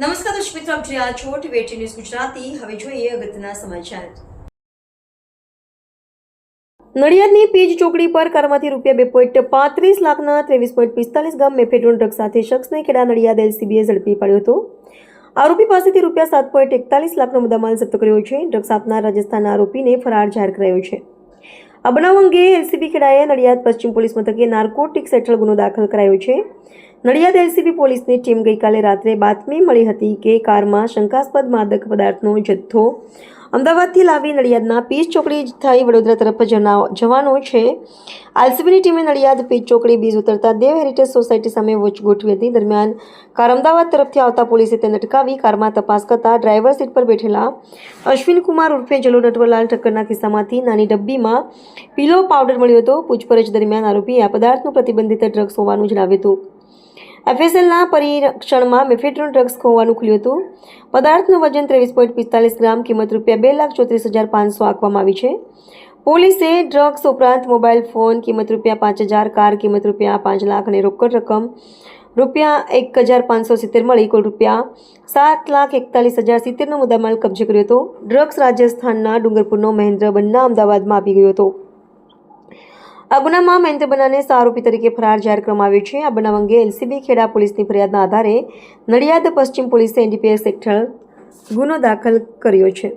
નમસ્કાર દર્શક મિત્રો, આપ જોઈ રહ્યા છો ટીવી ન્યૂઝ ગુજરાતી. હવે જોઈએ અગત્યના સમાચાર. નડિયાદની પીજ ચોકડી પર કારમાંથી રૂપિયા બે પોઈન્ટ પાંત્રીસ લાખના ત્રેવીસ પોઈન્ટ પિસ્તાલીસ ગ્રામ મેફેડ્રોન ડ્રગ સાથે શખ્સને ખેડા નડિયાદ એલસીબીએ ઝડપી પાડ્યો હતો. આરોપી પાસેથી રૂપિયા સાત પોઈન્ટ એકતાલીસ લાખનો મુદ્દામાલ જપ્ત કર્યો છે. ડ્રગ્સ આપનાર રાજસ્થાનના આરોપીને ફરાર જાહેર કરાયો છે. આ બનાવ અંગે એલસીબી ખેડાએ નડિયાદ પશ્ચિમ પોલીસ મથકે નાર્કોટિક્સ હેઠળ ગુનો દાખલ કરાયો છે. નડિયાદ એલસીબી પોલીસની ટીમ ગઈકાલે રાત્રે બાતમી મળી હતી કે કારમાં શંકાસ્પદ માદક પદાર્થનો જથ્થો અમદાવાદથી લાવી નડિયાદના પીચ ચોકડી થઈ વડોદરા તરફ જવાનો છે. એલસીબીની ટીમે નડિયાદ પીચ ચોકડી બીજ ઉતરતા દેવ હેરિટેજ સોસાયટી સામે વોચ ગોઠવી હતી. દરમિયાન કાર અમદાવાદ તરફથી આવતા પોલીસે તેને અટકાવી કારમાં તપાસ કરતા ડ્રાઈવર સીટ પર બેઠેલા અશ્વિન કુમાર ઉર્ફે જલો નટવરલાલ ઠક્કરના ખિસ્સામાંથી નાની ડબ્બીમાં પીલો પાવડર મળ્યો હતો. પૂછપરછ દરમિયાન આરોપીએ આ પદાર્થનું પ્રતિબંધિત ડ્રગ્સ હોવાનું જણાવ્યું હતું. એફએસએલના પરીક્ષણમાં મેફેટ્રોન ડ્રગ્સ હોવાનું ખુલ્યું હતું. પદાર્થનું વજન ત્રેવીસ પોઈન્ટ પિસ્તાલીસ ગ્રામ, કિંમત રૂપિયા બે લાખ ચોત્રીસ હજાર પાંચસો આંકવામાં આવી છે. પોલીસે ડ્રગ્સ ઉપરાંત મોબાઈલ ફોન, કિંમત રૂપિયા પાંચ હજાર, કાર, કિંમત રૂપિયા પાંચ લાખ અને રોકડ રકમ રૂપિયા એક હજાર પાંચસો સિત્તેર મળી, કુલ રૂપિયા સાત લાખ એકતાલીસ હજાર સિત્તેરનો મુદ્દામાલ કબજે કર્યો હતો. ડ્રગ્સ રાજસ્થાનના ડુંગરપુરનો મહેન્દ્ર બન્ના અમદાવાદમાં આવી ગયો હતો. આ ગુનામાં મહેન્દ્ર બનાને આરોપી તરીકે ફરાર જાહેર કરવામાં આવ્યો છે. આ બનાવ અંગે એલસીબી ખેડા પોલીસની ફરિયાદના આધારે નડિયાદ પશ્ચિમ પોલીસે એનડીપીએસ હેઠળ ગુનો દાખલ કર્યો છે.